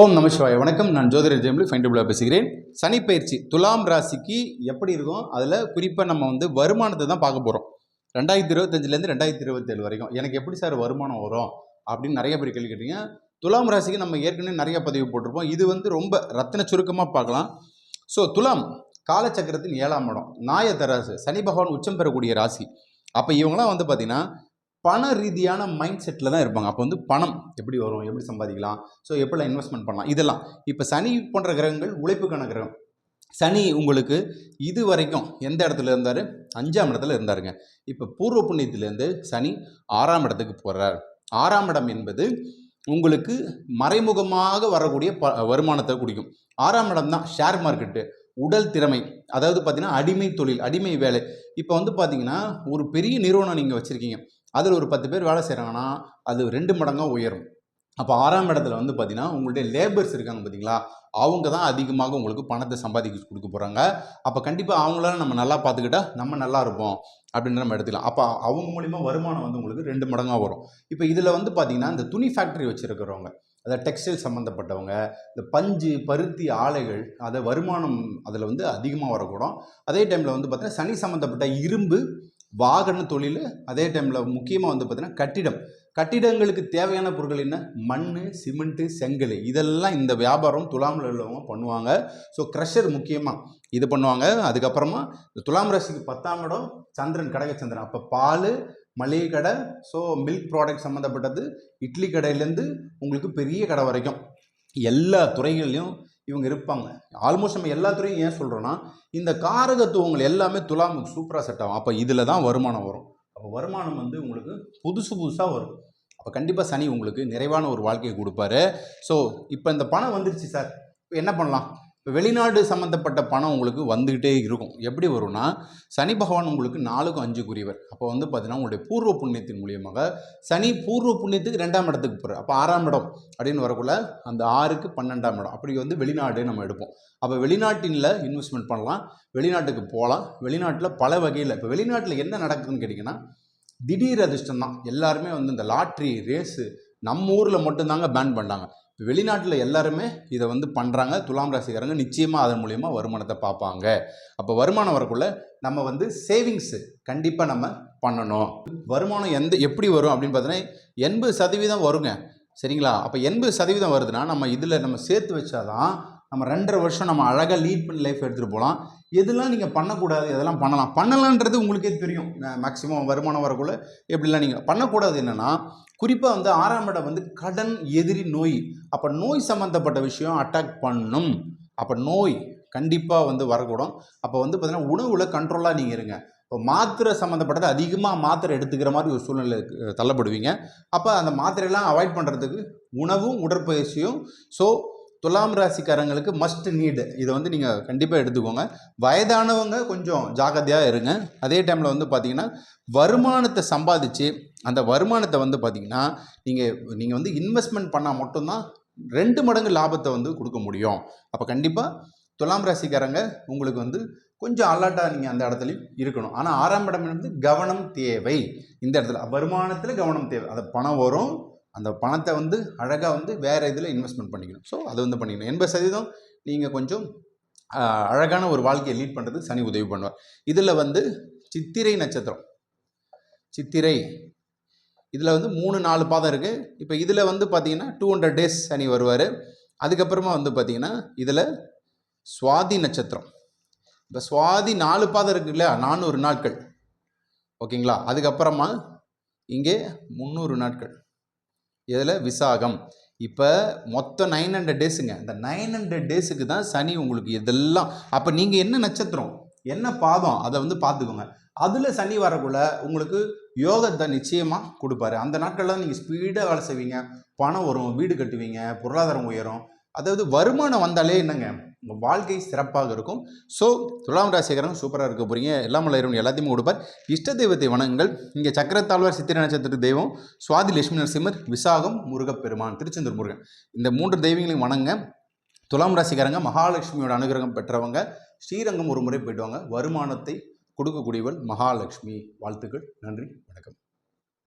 ஓம் நமசிவாய வணக்கம். நான் ஜோதிர ஜெயமலி ஃபைண்டபுளாக பேசுகிறேன். சனி பயிற்சி துலாம் ராசிக்கு எப்படி இருக்கும்? அதில் குறிப்பாக நம்ம வந்து வருமானத்தை தான் பார்க்க போகிறோம் ரெண்டாயிரத்தி இருபத்தஞ்சிலேருந்து ரெண்டாயிரத்தி இருபத்தேழு வரைக்கும். எனக்கு எப்படி சார் வருமானம் வரும்? அப்படின்னு நிறைய பேர் கேள்வி கேட்டீங்க. துலாம் ராசிக்கு நம்ம ஏற்கனவே நிறைய பதிவு போட்டிருப்போம். இது வந்து ரொம்ப ரத்தின சுருக்கமாக பார்க்கலாம். ஸோ துலாம் காலச்சக்கரத்தின் ஏழாம் இடம். நாயத்தராசு சனி பகவான் உச்சம் பெறக்கூடிய ராசி. அப்போ இவங்களாம் வந்து பார்த்திங்கன்னா பண ரீதியான மைண்ட் செட்டில் தான் இருப்பாங்க. அப்போ வந்து பணம் எப்படி வரும்? எப்படி சம்பாதிக்கலாம்? ஸோ எப்படிலாம் இன்வெஸ்ட்மெண்ட் பண்ணலாம்? இதெல்லாம். இப்போ சனி போன்ற கிரகங்கள் உழைப்புக்கான கிரகம். சனி உங்களுக்கு இது வரைக்கும் எந்த இடத்துல இருந்தார்? அஞ்சாம் இடத்துல இருந்தாருங்க. இப்போ பூர்வ புண்ணியத்திலேருந்து சனி ஆறாம் இடத்துக்கு போகிறார் ஆறாம் இடம் என்பது உங்களுக்கு மறைமுகமாக வரக்கூடிய ப வருமானத்தை குடிக்கும். ஆறாம் இடம் தான் ஷேர் மார்க்கெட்டு உடல் திறமை. அதாவது பார்த்தீங்கன்னா அடிமை தொழில் அடிமை வேலை. இப்போ வந்து பார்த்தீங்கன்னா ஒரு பெரிய நிறுவனம் நீங்கள் வச்சுருக்கீங்க. அதில் ஒரு பத்து பேர் வேலை செய்கிறாங்கன்னா அது ரெண்டு மடங்காக உயரும். அப்போ ஆறாம் இடத்துல வந்து பார்த்தீங்கன்னா உங்களுடைய லேபர்ஸ் இருக்காங்க பார்த்தீங்களா அவங்க தான் அதிகமாக உங்களுக்கு பணத்தை சம்பாதிக்க கொடுக்க போகிறாங்க அப்போ கண்டிப்பாக அவங்களால நம்ம நல்லா பார்த்துக்கிட்டா நம்ம நல்லா இருப்போம் அப்படின்னு நம்ம எடுத்துக்கலாம். அப்போ அவங்க மூலிமா வருமானம் வந்து உங்களுக்கு ரெண்டு மடங்காக வரும். இப்போ இதில் வந்து பார்த்தீங்கன்னா இந்த துணி ஃபேக்ட்ரி வச்சுருக்கிறவங்க அதாவது டெக்ஸ்டைல் சம்மந்தப்பட்டவங்க இந்த பஞ்சு பருத்தி ஆலைகள் அதை வருமானம் அதில் வந்து அதிகமாக வரக்கூடும். அதே டைமில் வந்து பார்த்தீங்கன்னா சனி சம்மந்தப்பட்ட இரும்பு வாகன தொழில் அதே டைமில் முக்கியமாக வந்து பார்த்தீங்கன்னா கட்டிடம். கட்டிடங்களுக்கு தேவையான பொருட்கள் என்ன? மண் சிமெண்ட்டு செங்கல். இதெல்லாம் இந்த வியாபாரம் துலாமில் உள்ளவங்க பண்ணுவாங்க. ஸோ க்ரஷர் முக்கியமாக இது பண்ணுவாங்க. அதுக்கப்புறமா இந்த துலாம் ராசிக்கு பத்தாம் இடம் சந்திரன் கடக சந்திரன். அப்போ பால் மளிகை கடை ஸோ மில்க் ப்ராடக்ட் சம்மந்தப்பட்டது இட்லி கடையிலேருந்து உங்களுக்கு பெரிய கடை வரைக்கும். எல்லா துறைகள்லையும் இவங்க இருப்பாங்க. ஆல்மோஸ்ட் நம்ம எல்லா ஏன் சொல்கிறோன்னா இந்த காரகத்துவங்கள் எல்லாமே துலாமுக்கு சூப்பராக செட் ஆகும். அப்போ இதில் தான் வருமானம் வரும். அப்போ வருமானம் வந்து உங்களுக்கு புதுசு புதுசாக வரும். அப்போ கண்டிப்பாக சனி உங்களுக்கு நிறைவான ஒரு வாழ்க்கையை கொடுப்பாரு. ஸோ இப்போ இந்த பணம் வந்துருச்சு சார். இப்போ என்ன பண்ணலாம்? வெளிநாடு சம்மந்தப்பட்ட பணம் உங்களுக்கு வந்துக்கிட்டே இருக்கும். எப்படி வரும்னா சனி பகவான் உங்களுக்கு நாலுக்கும் அஞ்சுக்குரியவர் அப்போ வந்து பார்த்தீங்கன்னா உங்களுடைய பூர்வ புண்ணியத்தின் மூலியமாக சனி பூர்வ புண்ணியத்துக்கு ரெண்டாம் இடத்துக்கு போகிறார் அப்போ ஆறாம் இடம் அப்படின்னு வரக்குள்ள அந்த ஆறுக்கு பன்னெண்டாம் இடம். அப்படி வந்து வெளிநாடு நம்ம எடுப்போம். அப்போ வெளிநாட்டினில் இன்வெஸ்ட்மெண்ட் பண்ணலாம் வெளிநாட்டுக்கு போகலாம். வெளிநாட்டில் பல வகையில் இப்போ வெளிநாட்டில் என்ன நடக்குதுன்னு கேட்டிங்கன்னா திடீர் அதிர்ஷ்டம் தான் எல்லாருமே வந்து இந்த லாட்ரி ரேஸு நம்ம ஊரில் மட்டும்தாங்க பேன் பண்ணாங்க. வெளிநாட்டில் எல்லாருமே இதை வந்து பண்ணுறாங்க துலாம் ராசிக்காரங்க நிச்சயமாக அதன் மூலயமா வருமானத்தை பார்ப்பாங்க. அப்போ வருமானம் வரக்குள்ள நம்ம வந்து சேவிங்ஸு கண்டிப்பாக நம்ம பண்ணணும். வருமானம் எந்த எப்படி வரும் அப்படின்னு பார்த்தீங்கன்னா எண்பது சதவீதம் வருங்க. சரிங்களா? அப்போ எண்பது சதவீதம் வருதுன்னா நம்ம இதில் நம்ம சேர்த்து வச்சாதான் நம்ம ரெண்டரை வருஷம் நம்ம அழகாக லீட் பண்ணி லைஃப் எடுத்துகிட்டு போகலாம் எதெல்லாம் நீங்கள் பண்ணக்கூடாது எதெல்லாம் பண்ணலாம். பண்ணலான்றது உங்களுக்கே தெரியும். மேக்ஸிமம் வருமானம் வரக்குள்ள எப்படிலாம் நீங்கள் பண்ணக்கூடாது என்னென்னா குறிப்பாக வந்து ஆறாம் இடம் வந்து கடன் எதிரி நோய். அப்போ நோய் சம்மந்தப்பட்ட விஷயம் அட்டாக் பண்ணும். அப்போ நோய் கண்டிப்பாக வந்து வரக்கூடும். அப்போ வந்து பார்த்திங்கன்னா உணவில் கண்ட்ரோலாக நீங்கள் இருங்க. இப்போ மாத்திரை சம்மந்தப்பட்டது அதிகமாக மாத்திரை எடுத்துக்கிற மாதிரி ஒரு சூழ்நிலை தள்ளப்படுவீங்க. அப்போ அந்த மாத்திரையெல்லாம் அவாய்ட் பண்ணுறதுக்கு உணவும் உடற்பயிற்சியும் ஸோ துலாம் ராசிக்காரங்களுக்கு மஸ்ட் நீடு இதை வந்து நீங்கள் கண்டிப்பாக எடுத்துக்கோங்க. வயதானவங்க கொஞ்சம் ஜாக்கிரதையாக இருங்க. அதே டைமில் வந்து பார்த்தீங்கன்னா வருமானத்தை சம்பாதிச்சு அந்த வருமானத்தை வந்து பார்த்தீங்கன்னா நீங்கள் நீங்கள் வந்து இன்வெஸ்ட்மெண்ட் பண்ணால் மட்டும்தான் ரெண்டு மடங்கு லாபத்தை வந்து கொடுக்க முடியும். அப்போ கண்டிப்பாக துலாம் ராசிக்காரங்க உங்களுக்கு வந்து கொஞ்சம் அலர்ட்டாக நீங்கள் அந்த இடத்துலையும் இருக்கணும். ஆனால் ஆறாம் இடம் வந்து கவனம் தேவை. இந்த இடத்துல வருமானத்தில் கவனம் தேவை. அது பணம் வரும் அந்த பணத்தை வந்து அழகாக வந்து வேறு இதில் இன்வெஸ்ட்மெண்ட் பண்ணிக்கணும். ஸோ அது வந்து பண்ணிக்கணும். எண்பது சதவீதம் நீங்கள் கொஞ்சம் அழகான ஒரு வாழ்க்கையை லீட் பண்ணுறதுக்கு சனி உதவி பண்ணுவார். இதில் வந்து சித்திரை நட்சத்திரம். சித்திரை. இதில் வந்து மூணு நாலு பாதம் இருக்குது இப்போ இதில் வந்து பார்த்தீங்கன்னா டூ ஹண்ட்ரட் டேஸ் சனி வருவார். அதுக்கப்புறமா வந்து பார்த்தீங்கன்னா இதில் சுவாதி நட்சத்திரம். இப்போ சுவாதி நாலு பாதம் இருக்கு இல்லையா? நானூறு நாட்கள். ஓகேங்களா? அதுக்கப்புறமா இங்கே முந்நூறு நாட்கள். இதில் விசாகம். இப்போ மொத்தம் நைன் ஹண்ட்ரட் டேஸுங்க இந்த நைன் ஹண்ட்ரட் டேஸுக்கு தான் சனி உங்களுக்கு இதெல்லாம். அப்போ நீங்கள் என்ன நட்சத்திரம்? என்ன பாதம்? அதை வந்து பார்த்துக்கோங்க. அதில் சனி வரக்குள்ள உங்களுக்கு யோகத்தை நிச்சயமாக கொடுப்பாரு. அந்த நாட்கள்லாம் நீங்கள் ஸ்பீடாக வேலை செய்வீங்க. பணம் வரும் வீடு கட்டுவீங்க பொருளாதாரம் உயரும். அதாவது வருமானம் வந்தாலே என்னங்க? உங்கள் வாழ்க்கை சிறப்பாக இருக்கும். ஸோ துலாம் ராசிக்காரங்க சூப்பராக இருக்க போகிறீங்க எல்லாம் இறைவன் எல்லாத்தையுமே கொடுப்பார். இஷ்ட தெய்வத்தை வணங்குங்கள். இங்கே சக்கரத்தாழ்வார் சித்திரை நட்சத்திர தெய்வம் சுவாதி லட்சுமி நரசிம்மர் விசாகம் முருகப்பெருமான் திருச்செந்தூர் முருகன். இந்த மூன்று தெய்வங்களையும் வணங்க. துலாம் ராசிக்காரங்க மகாலட்சுமியோட அனுகிரகம் பெற்றவங்க ஸ்ரீரங்கம் ஒரு முறை போயிட்டு வாங்க. வருமானத்தை கொடுக்கக்கூடியவள் மகாலட்சுமி. வாழ்த்துக்கள். நன்றி. வணக்கம்.